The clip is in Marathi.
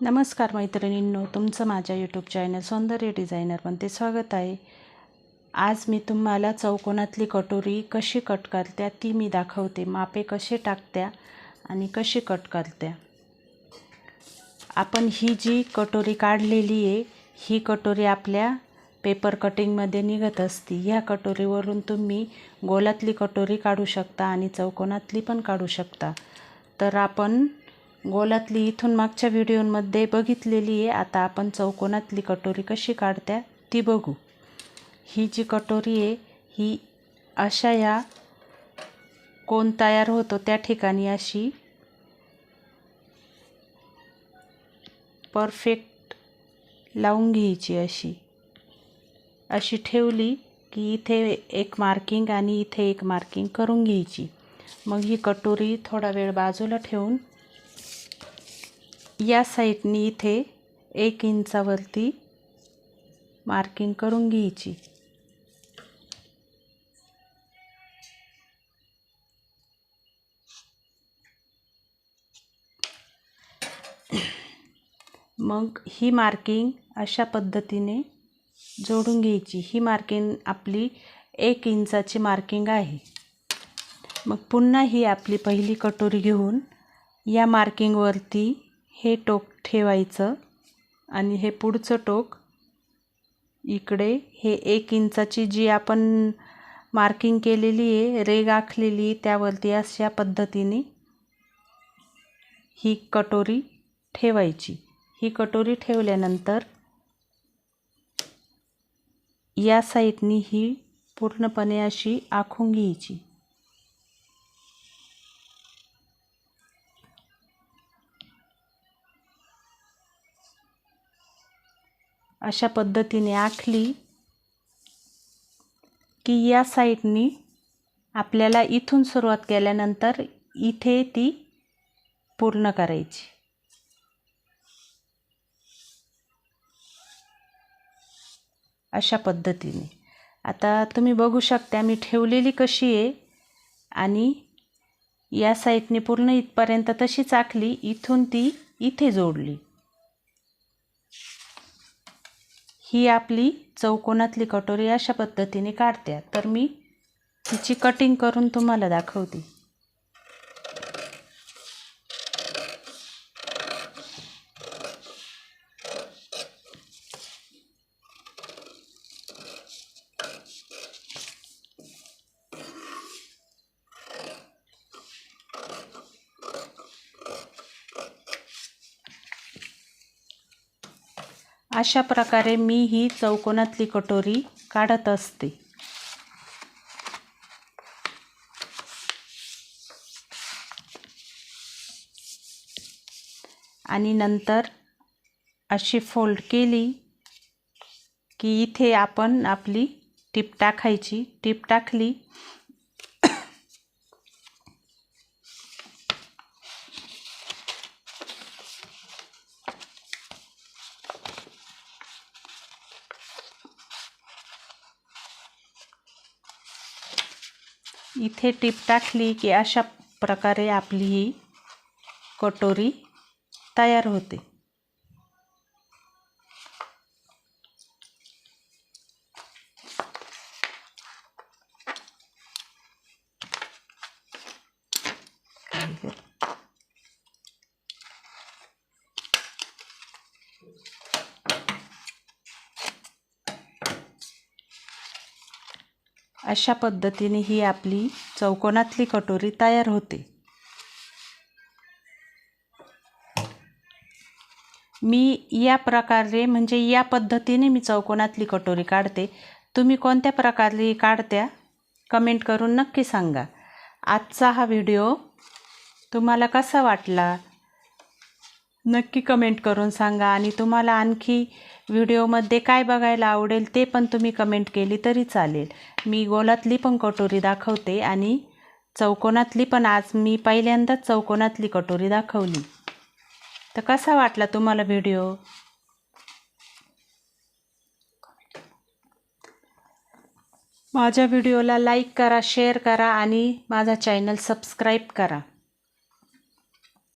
नमस्कार मैत्रिणींनो तुमचं माझ्या यूट्यूब चॅनल सौंदर्य डिझायनरमध्ये स्वागत आहे. आज मी तुम्हाला चौकोनातली कटोरी कशी कट करत्या ती मी दाखवते. मापे कसे टाकत्या आणि कशी कट करत्या. आपण ही जी कटोरी काढलेली आहे ही कटोरी आपल्या पेपर कटिंगमध्ये निघत असते. ह्या कटोरीवरून तुम्ही गोलातली कटोरी काढू शकता आणि चौकोनातली पण काढू शकता. तर आपण गोलातली इथून मागच्या व्हिडिओमध्ये बघितलेली आहे. आता आपण चौकोनातली कटोरी कशी काढत्या ती बघू. ही जी कटोरी आहे ही अशा ह्या कोण तयार होतो त्या ठिकाणी अशी परफेक्ट लावून घ्यायची अशी. अशी ठेवली की इथे एक मार्किंग आणि इथे एक मार्किंग करून घ्यायची. मग ही कटोरी थोडा वेळ बाजूला ठेवून या साईडनी इथे एक इंचावरती मार्किंग करून घ्यायची. मग ही मार्किंग अशा पद्धतीने जोडून घ्यायची. ही मार्किंग आपली एक इंचाची मार्किंग आहे. मग पुन्हा ही आपली पहिली कटोरी घेऊन या मार्किंगवरती हे टोक ठेवायचं आणि हे पुढचं टोक इकडे हे एक इंचाची जी आपण मार्किंग केलेली आहे रेग आखलेली त्यावरती अशा पद्धतीने ही कटोरी ठेवायची. ही कटोरी ठेवल्यानंतर या साईडनी ही पूर्णपणे अशी आखून घ्यायची. अशा पद्धतीने आखली की या साईडनी आपल्याला इथून सुरुवात केल्यानंतर इथे ती पूर्ण करायची. अशा पद्धतीने. आता तुम्ही बघू शकता मी ठेवलेली कशी आहे आणि या साईडने पूर्ण इथपर्यंत तशीच आखली इथून ती इथे जोडली. ही आपली चौकोनातली कटोरी अशा पद्धतीने काढत्या तर मी तिची कटिंग करून तुम्हाला दाखवते. अशा प्रकारे मी ही चौकोनातली कटोरी काढत असते. आणि नंतर अशी फोल्ड केली की इथे आपण आपली टीप टाकायची. टीप टाकली इथे टीप टाकली की अशा प्रकारे आपली ही कटोरी तयार होते. अशा पद्धतीने ही आपली चौकोनातली कटोरी तयार होते. मी या प्रकारे म्हणजे या पद्धतीने मी चौकोनातली कटोरी काढते. तुम्ही कोणत्या प्रकारे काढत्या कमेंट करून नक्की सांगा. आजचा हा व्हिडिओ तुम्हाला कसा वाटला नक्की कमेंट करून सांगा आणि तुम्हाला आणखी व्हिडिओमध्ये काय बघायला आवडेल ते पण तुम्ही कमेंट केली तरी चालेल. मी गोलातली पण कटोरी दाखवते आणि चौकोनातली पण आज मी पहिल्यांदाच चौकोनातली कटोरी दाखवली. तर कसा वाटला तुम्हाला व्हिडिओ? माझ्या व्हिडिओला लाईक करा शेअर करा आणि माझा चॅनल सबस्क्राईब करा.